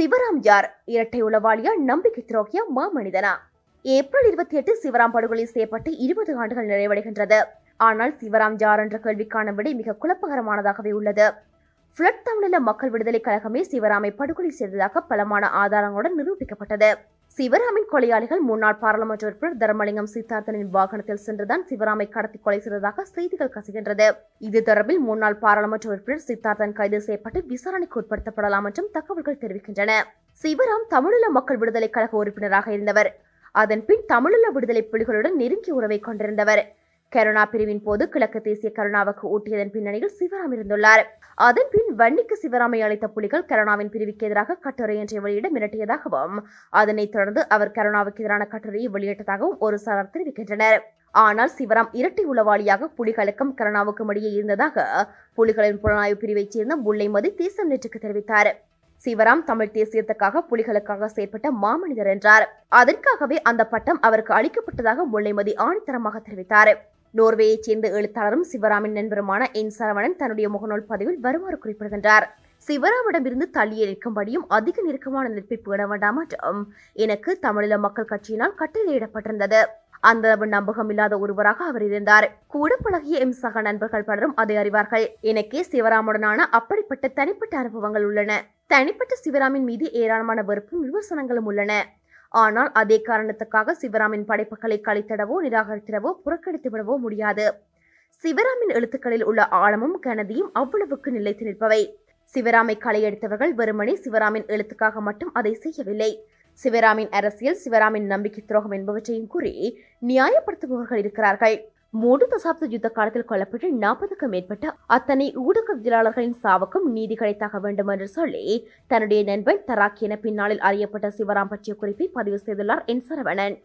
சிவராம் யார்? இரட்டை உளவாளியா நம்பிக்கை துரோகியா மாமனிதனா? ஏப்ரல் இருபத்தி எட்டு சிவராம் படுகொலை செய்யப்பட்டு இருபது ஆண்டுகள் நிறைவடைகின்றது. ஆனால் சிவராம் யார் என்ற கேள்விக்கான விடை மிக குழப்பகரமானதாகவே உள்ளது. பிளட் தமிழில மக்கள் விடுதலை கழகமே சிவராமை படுகொலை செய்ததாக பலமான ஆதாரங்களுடன் நிரூபிக்கப்பட்டது. சிவராமின் கொலையாளிகள் முன்னாள் பாராளுமன்ற உறுப்பினர் தர்மலிங்கம் சித்தார்த்தனின் வாகனத்தில் சென்றுதான் சிவராமை கடத்தி கொலை செய்ததாக செய்திகள் கசிகின்றது. இது தொடர்பில் முன்னாள் பாராளுமன்ற உறுப்பினர் சித்தார்த்தன் கைது செய்யப்பட்டு விசாரணைக்கு உட்படுத்தப்படலாம் என்றும் தகவல்கள் தெரிவிக்கின்றன. சிவராம் தமிழீழ மக்கள் விடுதலை கழக உறுப்பினராக இருந்தவர். அதன்பின் தமிழீழ விடுதலை புலிகளுடன் நெருங்கிய உறவை கொண்டிருந்தவர். கருணா பிரிவின் போது கிழக்கு தேசிய கருணாவுக்கு ஊட்டியதன் பின்னணியில் சிவராம் இருந்துள்ளார். அதன் பின் வன்னிக்கு சிவராமை அளித்த புலிகள் கருணாவின் பிரிவுக்கு எதிராக கட்டுரை ஒன்றை வெளியிட மிரட்டியதாகவும் அதனைத் தொடர்ந்து அவர் கருணாவுக்கு எதிரான கட்டுரையை வெளியிட்டதாகவும் ஒரு சாரார் தெரிவிக்கின்றனர். ஆனால் சிவராம் இரட்டை உளவாளியாக புலிகளுக்கும் கருணாவுக்கும் இடையே இருந்ததாக புலிகளின் புலனாய்வு பிரிவைச் சேர்ந்த முல்லைமதி தேசம் நேற்றுக்கு தெரிவித்தார். சிவராம் தமிழ் தேசியத்துக்காக புலிகளுக்காக செயற்பட்ட மாமனிதர் என்றார். அதற்காகவே அந்த பட்டம் அவருக்கு அளிக்கப்பட்டதாக முல்லைமதி ஆணித்தரமாக தெரிவித்தார். நோர்வேயைச் சேர்ந்த எழுத்தாளரும் சிவராமின் நண்பருமான என் சரவணன் தன்னுடைய முகநூல் பதிவில் வருமாறு குறிப்பிடுகின்றார். சிவராமிடமிருந்து தள்ளியே நிற்கும்படியும் அதிக நெருக்கமான நட்பை பேண வேண்டாம் எனக்கு தமிழீழ மக்கள் கட்சியினால் கட்டளையிடப்பட்டிருந்தது அந்த அளவு நம்பகம் இல்லாத ஒருவராக அவர் இருந்தார். கூட பழகிய எம் சக நண்பர்கள் பலரும் அதை அறிவார்கள். எனக்கே சிவராமுடனான அப்படிப்பட்ட தனிப்பட்ட அனுபவங்கள் உள்ளன. தனிப்பட்ட சிவராமின் மீது ஏராளமான வெறுப்பும் விமர்சனங்களும் உள்ளன. ஆனால் அதே காரணத்துக்காக சிவராமின் படைப்புகளை கழித்திடவோ நிராகரித்திடவோ புறக்கணித்து விடவோ முடியாது. சிவராமின் எழுத்துக்களில் உள்ள ஆழமும் கனதியும் அவ்வளவுக்கு நிலைத்து நிற்பவை. சிவராமை களையெடுத்தவர்கள் வெறுமனே சிவராமின் எழுத்துக்காக மட்டும் அதை செய்யவில்லை. சிவராமின் அரசியல் சிவராமின் நம்பிக்கை துரோகம் என்பவற்றையும் கூறி நியாயப்படுத்துபவர்கள் இருக்கிறார்கள். மூன்று தசாப்த யுத்த காலத்தில் கொல்லப்பட்டு நாற்பதுக்கும் மேற்பட்ட அத்தனை ஊடகவியலாளர்களின் சாவுக்கும் நீதி கிடைத்தாக வேண்டும் என்று சொல்லி தன்னுடைய நண்பன் தராக்கி என பின்னாளில் அறியப்பட்ட சிவராம் பற்றிய குறிப்பை பதிவு செய்துள்ளார் என் சரவணன்.